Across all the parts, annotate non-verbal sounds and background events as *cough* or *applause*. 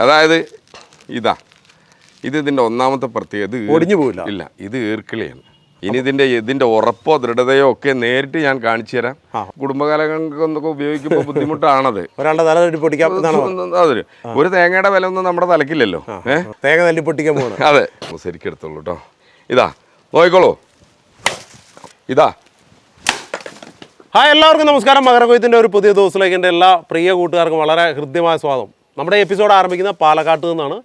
അതായത് ഇതാ. ഇത് ഇതിന്റെ ഒന്നാമത്തെ പ്രത്യേകത ഇത് ഒടിഞ്ഞു പോവില്ല. ഇല്ല ഇത് ഈർക്കിളിയാണ്. ഇനി ഇതിന്റെ ഇതിന്റെ ഉറപ്പോ ദൃഢതയോ ഒക്കെ നേരിട്ട് ഞാൻ കാണിച്ചു തരാം. കുടുംബകാലങ്ങൾക്കൊന്നൊക്കെ ഉപയോഗിക്കുമ്പോൾ ബുദ്ധിമുട്ടാണത്. *laughs* ഒരാളുടെ തല തല്ലി പൊട്ടിക്കാൻ ഇതാണ് അതൊരു ഒരു തേങ്ങയുടെ വില ഒന്നും നമ്മുടെ തലക്കില്ലല്ലോ. തേങ്ങ തല്ലി പൊട്ടിക്കാൻ പോകണം *laughs* അതെ. ശരിക്കും എടുത്തോളൂ കേട്ടോ ഇതാ നോക്കിക്കോളൂ. ഇതാ. ഹായ് എല്ലാവർക്കും നമസ്കാരം. മകരകൊയ്ത്തിന്റെ ഒരു പുതിയ ദിവസത്തിലേക്ക് എന്റെ എല്ലാ പ്രിയ കൂട്ടുകാർക്കും വളരെ ഹൃദ്യമായ സ്വാഗതം. നമ്മുടെ എപ്പിസോഡ് ആരംഭിക്കുന്നത് പാലക്കാട്ട് നിന്നാണ്.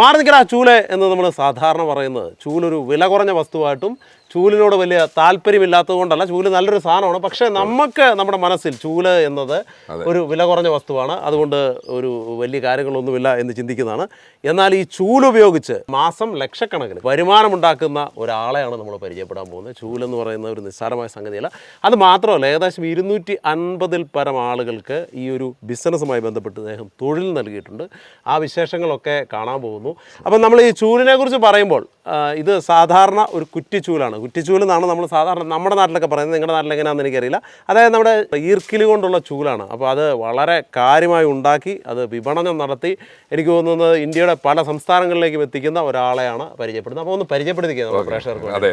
മാറി നിൽക്കട ചൂല എന്ന് നമ്മൾ സാധാരണ പറയുന്നത്. ചൂലൊരു വില കുറഞ്ഞ വസ്തുവായിട്ടും ചൂലിനോട് വലിയ താല്പര്യമില്ലാത്തത് കൊണ്ടല്ല ചൂൽ നല്ലൊരു സാധനമാണ്. പക്ഷേ നമുക്ക് നമ്മുടെ മനസ്സിൽ ചൂൽ എന്നത് ഒരു വില കുറഞ്ഞ വസ്തുവാണ്. അതുകൊണ്ട് ഒരു വലിയ കാര്യങ്ങളൊന്നുമില്ല എന്ന് ചിന്തിക്കുന്നതാണ്. എന്നാൽ ഈ ചൂലുപയോഗിച്ച് മാസം ലക്ഷക്കണക്കിന് വരുമാനമുണ്ടാക്കുന്ന ഒരാളെയാണ് നമ്മൾ പരിചയപ്പെടാൻ പോകുന്നത്. ചൂലെന്ന് പറയുന്ന ഒരു നിസ്സാരമായ സംഗതിയല്ല. അത് മാത്രമല്ല ഏകദേശം ഇരുന്നൂറ്റി അൻപതിൽ പരം ആളുകൾക്ക് ഈ ഒരു ബിസിനസ്സുമായി ബന്ധപ്പെട്ട് അദ്ദേഹം തൊഴിൽ നൽകിയിട്ടുണ്ട്. ആ വിശേഷങ്ങളൊക്കെ കാണാൻ പോകുന്നു. അപ്പം നമ്മൾ ഈ ചൂലിനെ കുറിച്ച് പറയുമ്പോൾ ഇത് സാധാരണ ഒരു കുറ്റിച്ചൂലാണ്. കുറ്റിച്ചൂൽ എന്നാണ് നമ്മൾ സാധാരണ നമ്മുടെ നാട്ടിലൊക്കെ പറയുന്നത്. നിങ്ങളുടെ നാട്ടിൽ എങ്ങനെയാണെന്ന് എനിക്കറിയില്ല. അതായത് നമ്മുടെ ഈർക്കിലി കൊണ്ടുള്ള ചൂലാണ്. അപ്പോൾ അത് വളരെ കാര്യമായി ഉണ്ടാക്കി അത് വിപണനം നടത്തി എനിക്ക് തോന്നുന്നത് ഇന്ത്യയുടെ പല സംസ്ഥാനങ്ങളിലേക്കും എത്തിക്കുന്ന ഒരാളെയാണ് പരിചയപ്പെടുന്നത്. അപ്പോൾ ഒന്ന് പരിചയപ്പെടുത്തിക്കുക നമ്മുടെ പ്രേക്ഷകർക്ക് അതെ.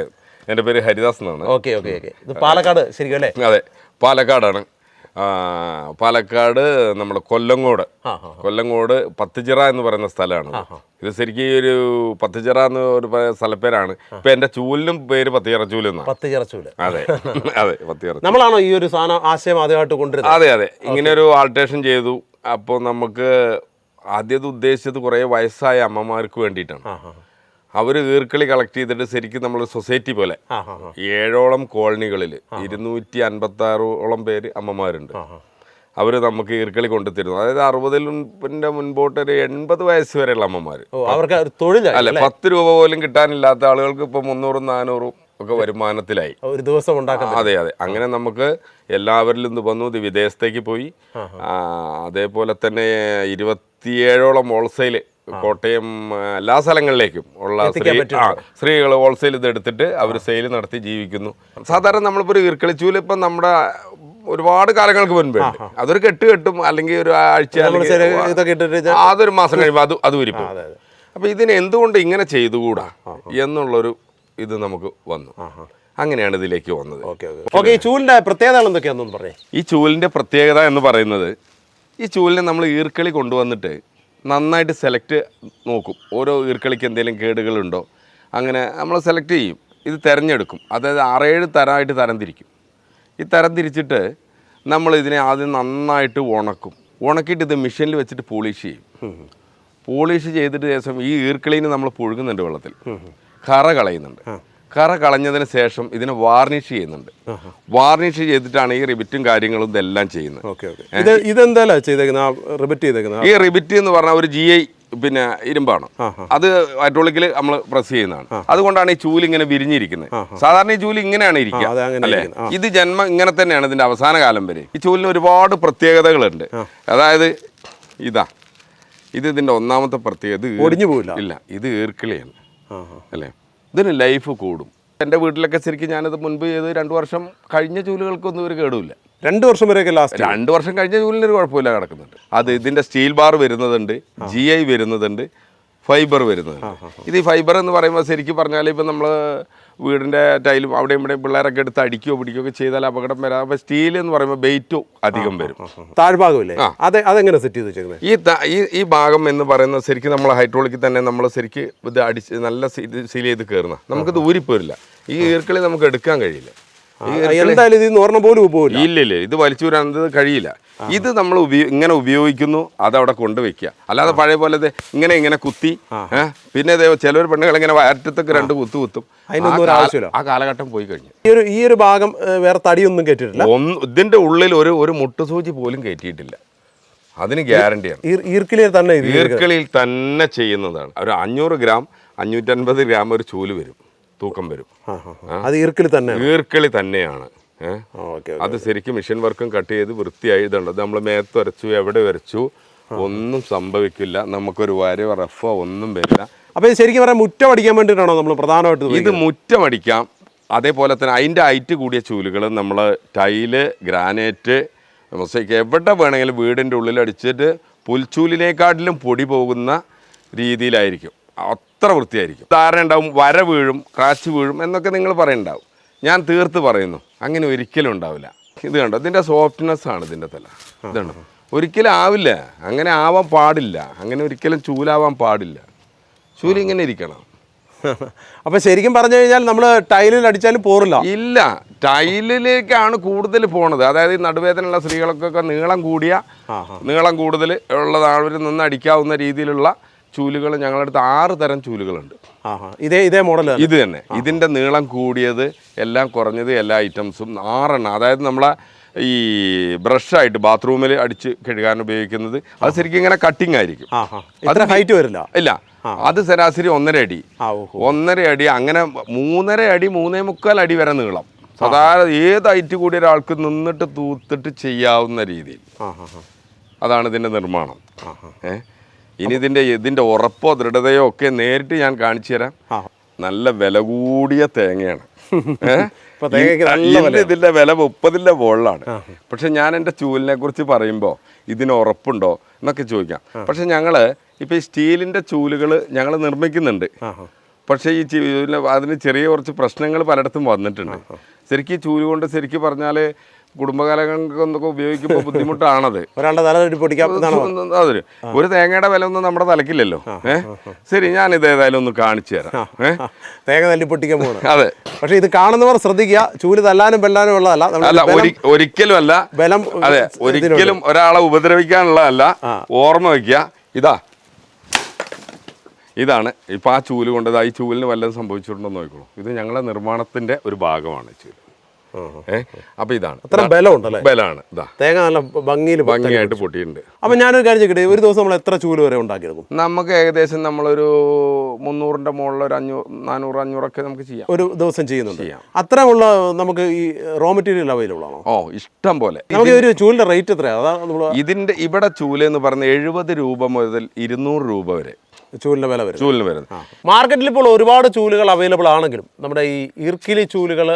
എന്റെ പേര് ഹരിദാസ് എന്നാണ്. Okay okay okay. ഇത് പാലക്കാട് ശരിക്കും അല്ലേ? അതെ. പാലക്കാടാണ്. പാലക്കാട് നമ്മുടെ കൊല്ലങ്കോട് കൊല്ലങ്കോട് പത്തുചിറ എന്ന് പറയുന്ന സ്ഥലമാണ്. ഇത് ശരിക്കും ഈ ഒരു പത്തുചിറ എന്ന് ഒരു സ്ഥലപ്പേരാണ്. ഇപ്പൊ എന്റെ ചൂലിനും പേര് പത്തുചിറ ചൂൽ അതെ. *laughs* അതെ പത്തുചിറ നമ്മളാണോ ഈ ഒരു സാധനം ആശയം ആദ്യമായിട്ട് കൊണ്ടുവരുന്നത്? അതെ അതെ. ഇങ്ങനെ ഒരു ആൾട്ടേഷൻ ചെയ്തു. അപ്പോൾ നമുക്ക് ആദ്യത് ഉദ്ദേശിച്ചത് കുറേ വയസ്സായ അമ്മമാർക്ക് വേണ്ടിയിട്ടാണ്. അവർ ഈർക്കളി കളക്ട് ചെയ്തിട്ട് ശരിക്കും നമ്മൾ സൊസൈറ്റി പോലെ. ഏഴോളം കോളനികളിൽ ഇരുന്നൂറ്റി അൻപത്തി ആറോളം പേര് അമ്മമാരുണ്ട്. അവർ നമുക്ക് ഈർക്കളി കൊണ്ടുതരുന്നു അതായത് അറുപതിന്റെ മുൻപോട്ട് ഒരു എൺപത് വയസ്സ് വരെയുള്ള അമ്മമാർ അവർക്ക് തൊഴിലായി അല്ല പത്ത് രൂപ പോലും കിട്ടാനില്ലാത്ത ആളുകൾക്ക് ഇപ്പോൾ മുന്നൂറും നാനൂറും ഒക്കെ വരുമാനത്തിലായി. ഒരു ദിവസം ഉണ്ടാക്കാം അതെ അതെ. അങ്ങനെ നമുക്ക് എല്ലാവരിലും ഇത് വന്നു ഇത് വിദേശത്തേക്ക് പോയി. അതേപോലെ തന്നെ ഇരുപത്തിയേഴോളം ഹോൾസെയിൽ കോട്ടയം എല്ലാ സ്ഥലങ്ങളിലേക്കും ഉള്ള സ്ത്രീ ആ സ്ത്രീകൾ ഹോൾസെയിൽ ഇത് എടുത്തിട്ട് അവർ സെയിൽ നടത്തി ജീവിക്കുന്നു. സാധാരണ നമ്മളിപ്പോൾ ഒരു ഈർക്കളിച്ചൂൽ ഇപ്പം നമ്മുടെ ഒരുപാട് കാലങ്ങൾക്ക് മുൻപ് അതൊരു കെട്ട് കെട്ടും അല്ലെങ്കിൽ ഒരു ആഴ്ച അതൊരു മാസം കഴിയുമ്പോൾ അത് അത് വരിപ്പോ അപ്പൊ ഇതിന് എന്തുകൊണ്ട് ഇങ്ങനെ ചെയ്തുകൂടാ എന്നുള്ളൊരു ഇത് നമുക്ക് വന്നു. അങ്ങനെയാണ് ഇതിലേക്ക് വന്നത്. ഓക്കെ ഈ ചൂലിന്റെ പ്രത്യേകത എന്തൊക്കെയാണെന്ന് പറയാം. ഈ ചൂലിന്റെ പ്രത്യേകത എന്ന് പറയുന്നത് ഈ ചൂലിനെ നമ്മൾ ഈർക്കളി കൊണ്ടുവന്നിട്ട് നന്നായിട്ട് സെലക്ട് നോക്കും. ഓരോ ഈർക്കളിക്ക് എന്തെങ്കിലും കേടുകളുണ്ടോ? അങ്ങനെ നമ്മൾ സെലക്ട് ചെയ്യും. ഇത് തിരഞ്ഞെടുക്കും. അതായത് ആറേഴ് തരമായിട്ട് തരംതിരിക്കും. ഈ തരംതിരിച്ചിട്ട് നമ്മൾ ഇതിനെ ആദ്യം നന്നായിട്ട് ഉണക്കും. ഉണക്കിയിട്ട് ഇത് മെഷീനിൽ വെച്ചിട്ട് പോളിഷ് ചെയ്യും. പോളിഷ് ചെയ്തിട്ട് ശേഷം ഈ ഈർക്കിളീന് നമ്മൾ പുഴുകുന്നുണ്ട് വെള്ളത്തിൽ. കറ കളയുന്നുണ്ട്. കറ കളഞ്ഞതിന് ശേഷം ഇതിനെ വാർണിഷ് ചെയ്യുന്നുണ്ട്. വാർണിഷ് ചെയ്തിട്ടാണ് ഈ റിബിറ്റും കാര്യങ്ങളും ഇതെല്ലാം ചെയ്യുന്നത്. Okay okay. ഇത് ഇതെന്തായാലും ചെയ്തേക്കുന്നത് റിബിറ്റ് ചെയ്തേക്കുന്നത് ഈ റിബിറ്റ് എന്ന് പറഞ്ഞാൽ ഒരു ജി ഐ പിന്നെ ഇരുമ്പാണ്. അത് ഹൈഡ്രോളിക്കിൽ നമ്മൾ പ്രസ് ചെയ്യുന്നതാണ്. അതുകൊണ്ടാണ് ഈ ചൂൽ ഇങ്ങനെ വിരിഞ്ഞിരിക്കുന്നത് സാധാരണ ഈ ചൂൽ ഇങ്ങനെയാണ് ഇരിക്കുക. അല്ലെ? ഇത് ജന്മം ഇങ്ങനെ തന്നെയാണ് ഇതിന്റെ അവസാന കാലം വരെ. ഈ ചൂലിന് ഒരുപാട് പ്രത്യേകതകളുണ്ട്. അതായത് ഇതാ. ഇത് ഇതിന്റെ ഒന്നാമത്തെ പ്രത്യേകത ഒടിഞ്ഞു പോവില്ല. ഇല്ല. ഇത് ഈർക്കിളിയാണ്. അല്ലേ? ഇതിന് ലൈഫ് കൂടും. എന്റെ വീട്ടിലൊക്കെ ശരിക്കും ഞാനത് മുൻപ് ചെയ്ത് രണ്ട് വർഷം കഴിഞ്ഞ ചൂലുകൾക്കൊന്നും ഒരു കേടുമില്ല. രണ്ട് വർഷം വരെയൊക്കെ ലാസ്റ്റ് രണ്ട് വർഷം കഴിഞ്ഞ ചൂലിന് ഒരു കുഴപ്പമില്ല കിടക്കുന്നുണ്ട്. അത് ഇതിന്റെ സ്റ്റീൽ ബാർ വരുന്നതുണ്ട് ജി ഐ വരുന്നതുണ്ട്. ഫൈബർ വരുന്നത്. ഇത് ഈ ഫൈബർ എന്ന് പറയുമ്പോൾ ശരിക്കും പറഞ്ഞാൽ ഇപ്പം നമ്മൾ വീടിന്റെ ടൈലും അവിടെയും ഇവിടെയും പിള്ളേരൊക്കെ എടുത്ത് അടിക്കുകയോ പിടിക്കുകയോ ഒക്കെ ചെയ്താൽ അപകടം വരാം. അപ്പോൾ സ്റ്റീൽ എന്ന് പറയുമ്പോൾ ബെയ്റ്റോ അധികം വരും. താഴ്ഭാഗമില്ലേ? അതെ അതെങ്ങനെ സെറ്റ് ചെയ്ത് വെച്ചേക്കുന്നത് ഈ ഈ ഈ ഭാഗം എന്ന് പറയുന്നത് ശരിക്കും നമ്മൾ ഹൈഡ്രോളിക്കിൽ തന്നെ നമ്മൾ ശരിക്ക് ഇത് അടിച്ച് നല്ല സീൽ ചെയ്ത് കയറുന്ന നമുക്കിത് ഊരിപ്പോരില്ല. ഈ ഈർക്കളി നമുക്ക് എടുക്കാൻ കഴിയില്ല. എന്തായാലും ഇത് ഒരെണ്ണം പോലും ഇല്ല ഇല്ല ഇത് വലിച്ചു വരാൻ കഴിയില്ല. ഇത് നമ്മൾ ഇങ്ങനെ ഉപയോഗിക്കുന്നു അതവിടെ കൊണ്ടുവയ്ക്കുക. അല്ലാതെ പഴയ പോലെ ഇങ്ങനെ ഇങ്ങനെ കുത്തി പിന്നെ ചിലർ പെണ്ണുങ്ങൾ ഇങ്ങനെ വയറ്റത്തൊക്കെ രണ്ട് കുത്തു കുത്തും. അതിനൊന്നും ആ കാലഘട്ടം പോയി കഴിഞ്ഞു. ഈ ഒരു ഈ ഒരു ഭാഗം വേറെ തടിയൊന്നും കയറ്റിയിട്ടില്ല ഒന്ന് ഇതിന്റെ ഉള്ളിൽ ഒരു ഒരു മുട്ടുസൂചി പോലും കയറ്റിയിട്ടില്ല അതിന് ഗ്യാരണ്ടിയാണ് ഈർക്കിളിയിൽ തന്നെ ഈർക്കിളിയിൽ തന്നെ ചെയ്യുന്നതാണ്. ഒരു അഞ്ഞൂറ് ഗ്രാം അഞ്ഞൂറ്റൻപത് ഗ്രാം ഒരു ചൂൽ വരും. തൂക്കം വരും. അത് ഈർക്കിളി തന്നെ ഈർക്കിളി തന്നെയാണ്. അത് ശരിക്കും മിഷൻ വർക്കും കട്ട് ചെയ്ത് വൃത്തിയായി ഇതുണ്ട്. നമ്മൾ മേത്ത് വരച്ചു എവിടെ വരച്ചു ഒന്നും സംഭവിക്കില്ല. നമുക്കൊരു വരയോ റഫോ ഒന്നും വരില്ല. അപ്പൊ ഇത് ശരിക്കും പറയാം മുറ്റം അടിക്കാൻ വേണ്ടിയിട്ടാണോ നമ്മൾ പ്രധാനമായിട്ട് ഇത് മുറ്റം അടിക്കാം. അതേപോലെ തന്നെ അതിന്റെ ഹൈറ്റ് കൂടിയ ചൂലുകൾ നമ്മൾ ടൈൽ ഗ്രാനൈറ്റ് മൊസൈക്ക് എവിടെ വേണമെങ്കിലും വീടിന്റെ ഉള്ളിൽ അടിച്ചിട്ട് പുൽച്ചൂലിനെക്കാട്ടിലും പൊടി പോകുന്ന രീതിയിലായിരിക്കും. അത്ര വൃത്തിയായിരിക്കും. ധാരണ ഉണ്ടാവും വര വീഴും കാശ് വീഴും എന്നൊക്കെ നിങ്ങൾ പറയുന്നുണ്ടാവും ഞാൻ തീർത്ത് പറയുന്നു. അങ്ങനെ ഒരിക്കലും ഉണ്ടാവില്ല. ഇത് കണ്ടോ? ഇതിന്റെ സോഫ്റ്റ്നെസ് ആണ് ഇതിന്റെ തല. ഇതാണ് ഒരിക്കലും ആവില്ല. അങ്ങനെ ആവാൻ പാടില്ല. അങ്ങനെ ഒരിക്കലും ചൂലാവാൻ പാടില്ല. ചൂൽ ഇങ്ങനെ ഇരിക്കണം. അപ്പൊ ശരിക്കും പറഞ്ഞു കഴിഞ്ഞാൽ നമ്മൾ ടൈലിൽ അടിച്ചാലും പോറില്ല. ഇല്ല. ടൈലിലേക്കാണ് കൂടുതൽ പോണത്. അതായത് ഈ നടുവേദനയുള്ള സ്ത്രീകൾക്കൊക്കെ നീളം കൂടിയ നീളം കൂടുതൽ ഉള്ളതാണ് നിന്ന് അടിക്കാവുന്ന രീതിയിലുള്ള ചൂലുകൾ ഞങ്ങളുടെ അടുത്ത് ആറ് തരം ചൂലുകളുണ്ട്. ഇതേ ഇതേ മോഡൽ ഇത് തന്നെ. ഇതിന്റെ നീളം കൂടിയത് എല്ലാം കുറഞ്ഞത് എല്ലാ ഐറ്റംസും ആറെണ്ണം. അതായത് നമ്മളെ ഈ ബ്രഷായിട്ട് ബാത്റൂമിൽ അടിച്ച് കഴുകാൻ ഉപയോഗിക്കുന്നത്. അത് ശരിക്കും ഇങ്ങനെ കട്ടിങ് ആയിരിക്കും. അത് ഹൈറ്റ് വരില്ല. ഇല്ല. അത് ശരാശരി ഒന്നര അടി. ഒന്നര അടി അങ്ങനെ മൂന്നര അടി മൂന്നേ മുക്കാൽ അടി വരെ നീളം. സാധാരണ ഏത് ഹൈറ്റ് കൂടിയ ഒരാൾക്ക് നിന്നിട്ട് തൂത്തിട്ട് ചെയ്യാവുന്ന രീതിയിൽ. അതാണ് ഇതിന്റെ നിർമ്മാണം. ഏ? ഇനി ഇതിന്റെ ഇതിന്റെ ഉറപ്പോ ദൃഢതയോ ഒക്കെ നേരിട്ട് ഞാൻ കാണിച്ചു തരാം. നല്ല വില കൂടിയ തേങ്ങയാണ്. *laughs* ഇതിന്റെ വില മുപ്പതിന്റെ മുകളിലാണ്. പക്ഷെ ഞാൻ എന്റെ ചൂലിനെ കുറിച്ച് പറയുമ്പോൾ ഇതിന് ഉറപ്പുണ്ടോ എന്നൊക്കെ ചോദിക്കാം. പക്ഷെ ഞങ്ങൾ ഇപ്പം ഈ സ്റ്റീലിന്റെ ചൂലുകൾ ഞങ്ങൾ നിർമ്മിക്കുന്നുണ്ട്. പക്ഷെ ഈ അതിന് ചെറിയ കുറച്ച് പ്രശ്നങ്ങൾ പലയിടത്തും വന്നിട്ടുണ്ട്. ശരിക്കും ഈ ചൂൽ കൊണ്ട് ശരിക്കും പറഞ്ഞാൽ കുടുംബകാലങ്ങൾക്കൊക്കെ ഉപയോഗിക്കുമ്പോൾ *laughs* ബുദ്ധിമുട്ടാണത്. ഒരാളുടെ തല അതൊരു ഒരു തേങ്ങയുടെ വില ഒന്നും നമ്മുടെ തലക്കില്ലല്ലോ. ഏ? ശരി ഞാൻ ഇത് ഏതായാലും ഒന്ന് കാണിച്ചു തരാം. ഏ? തേങ്ങ തല്ലി പൊട്ടിക്കാൻ പോകുന്നത് അതെ. പക്ഷെ ഇത് കാണുന്നവർ ശ്രദ്ധിക്കുക ചൂൽ തല്ലാനും ബെല്ലാനും ഉള്ളതല്ല. അല്ല ഒരിക്കലും അല്ല. ബലം അതെ ഒരിക്കലും ഒരാളെ ഉപദ്രവിക്കാനുള്ളതല്ല. ഓർമ്മ വയ്ക്കുക ഇതാ. ഇതാണ്. ഇപ്പം ആ ചൂൽ കൊണ്ടത് ആ ഈ ചൂലിന് വല്ലതും സംഭവിച്ചിട്ടുണ്ടോ നോക്കിക്കോളൂ. ഇത് ഞങ്ങളുടെ നിർമ്മാണത്തിന്റെ ഒരു ഭാഗമാണ് ചൂൽ. ആഹാ. അപ്പോൾ ഇതാണ്. അത്ര ബലമുണ്ടല്ലേ? ബലാണ്. ഇതാ. തേങ്ങ നല്ല ഭംഗിയിൽ ഭംഗിയായിട്ട് പൊട്ടിയിട്ടുണ്ട്. അപ്പൊ ഞാനൊരു കാര്യം ചോദിക്കട്ടെ ഒരു ദിവസം നമ്മൾ എത്ര ചൂൽ വരെ ഉണ്ടാക്കിയെടുക്കും? നമുക്ക് ഏകദേശം നമ്മളൊരു മുന്നൂറിന്റെ മുകളിൽ ഒരു അഞ്ഞൂറ് നാനൂറ് അഞ്ഞൂറൊക്കെ നമുക്ക് ചെയ്യാം. ഒരു ദിവസം ചെയ്യുന്നുണ്ട്. ചെയ്യാം. അത്രമുള്ള നമുക്ക് ഈ റോ മെറ്റീരിയൽ അവൈലബിൾ ആണോ? ഓ ഇഷ്ടം പോലെ. നമുക്ക് ഒരു ചൂലിന്റെ റേറ്റ് എത്രയാണ് അതാണ് നമ്മൾ ഇതിന്റെ ഇവിടെ ചൂൽ എന്ന് പറഞ്ഞ എഴുപത് രൂപ മുതൽ ഇരുന്നൂറ് രൂപ വരെ. ചൂലിന്റെ വില വരും ചൂലിന് വരുന്നത്. മാർക്കറ്റിൽ ഇപ്പോൾ ഒരുപാട് ചൂലുകൾ അവൈലബിൾ ആണെങ്കിലും നമ്മുടെ ഈ ഇർക്കിലി ചൂലുകൾ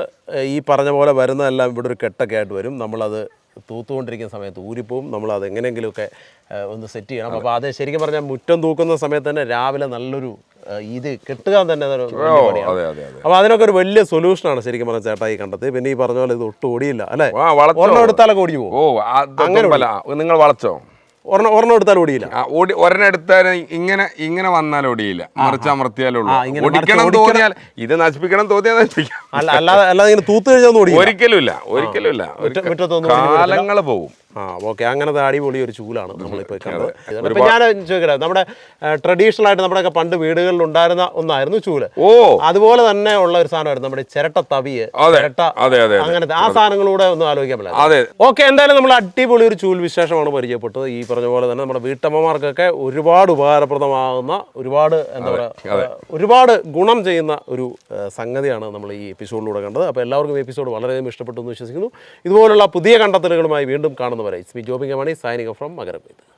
ഈ പറഞ്ഞ പോലെ വരുന്നതെല്ലാം ഇവിടെ ഒരു കെട്ടൊക്കെ ആയിട്ട് വരും. നമ്മളത് തൂത്തുകൊണ്ടിരിക്കുന്ന സമയത്ത് ഊരിപ്പോവും. നമ്മൾ അത് എങ്ങനെയെങ്കിലുമൊക്കെ ഒന്ന് സെറ്റ് ചെയ്യണം. അപ്പോൾ അത് ശരിക്കും പറഞ്ഞാൽ മുറ്റം തൂക്കുന്ന സമയത്ത് തന്നെ രാവിലെ നല്ലൊരു ഇത് കിട്ടുക തന്നെ അപ്പോൾ അതിനൊക്കെ ഒരു വലിയ സൊല്യൂഷനാണ് ശരിക്കും പറഞ്ഞ ചേട്ടാ ഈ കണ്ടത്. പിന്നെ ഈ പറഞ്ഞ പോലെ ഇത് ഒട്ടും ഓടിയില്ല അല്ലേ? ഒരെണ്ണം എടുത്താലൊക്കെ ഓടി പോകും. നിങ്ങൾ വളച്ചോ? ഒരെണ്ണം ഒരെണ്ണം എടുത്താൽ ഓടിയില്ല. ആ, ഓടി ഒരെണ്ണം എടുത്താൽ ഇങ്ങനെ ഇങ്ങനെ വന്നാൽ ഒടിയില്ല മറിച്ച് അമർത്തിയാലേ ഉള്ളൂ. ഓടിക്കണം. തോന്നിയാൽ ഇത് നശിപ്പിക്കണം തോന്നിയാൽ നശിപ്പിക്കാം. അല്ലാതെ അല്ലാതെ ഇങ്ങനെ തൂത്ത് കഴിഞ്ഞാൽ ഒന്നും ഓടിയില്ല. ഒരിക്കലും ഇല്ല ഒരിക്കലും ഇല്ല. കാലങ്ങൾ പോവും ആ ഓക്കെ അങ്ങനത്തെ അടിപൊളി ഒരു ചൂലാണ് നമ്മളിപ്പോൾ കണ്ടത്. ഇപ്പം ഞാൻ ചോദിക്കട്ടെ നമ്മുടെ ട്രഡീഷണൽ ആയിട്ട് നമ്മുടെയൊക്കെ പണ്ട് വീടുകളിൽ ഉണ്ടായിരുന്ന ഒന്നായിരുന്നു ചൂൽ. ഓ. അതുപോലെ തന്നെ ഉള്ള ഒരു സാധനമായിരുന്നു നമ്മുടെ ചിരട്ട തവിയ് ചിരട്ട. അങ്ങനത്തെ ആ സാധനങ്ങളൂടെ ഒന്നും ആലോചിക്കാൻ പറ്റില്ല. അതെ. ഓക്കെ എന്തായാലും നമ്മൾ അടിപൊളി ഒരു ചൂൽ വിശേഷമാണ് പരിചയപ്പെട്ടത്. ഈ പറഞ്ഞ പോലെ തന്നെ നമ്മുടെ വീട്ടമ്മമാർക്കൊക്കെ ഒരുപാട് ഉപകാരപ്രദമാകുന്ന ഒരുപാട് എന്താ പറയുക ഒരുപാട് ഗുണം ചെയ്യുന്ന ഒരു സംഗതിയാണ് നമ്മൾ ഈ എപ്പിസോഡിലൂടെ കണ്ടത്. അപ്പോൾ എല്ലാവർക്കും എപ്പിസോഡ് വളരെയധികം ഇഷ്ടപ്പെട്ടു എന്ന് വിശ്വസിക്കുന്നു. ഇതുപോലുള്ള പുതിയ കണ്ടെത്തലുകളുമായി വീണ്ടും ഇസ്മി ജോബിംഗ് മണി സൈനിക ഫ്രം മകരമേത്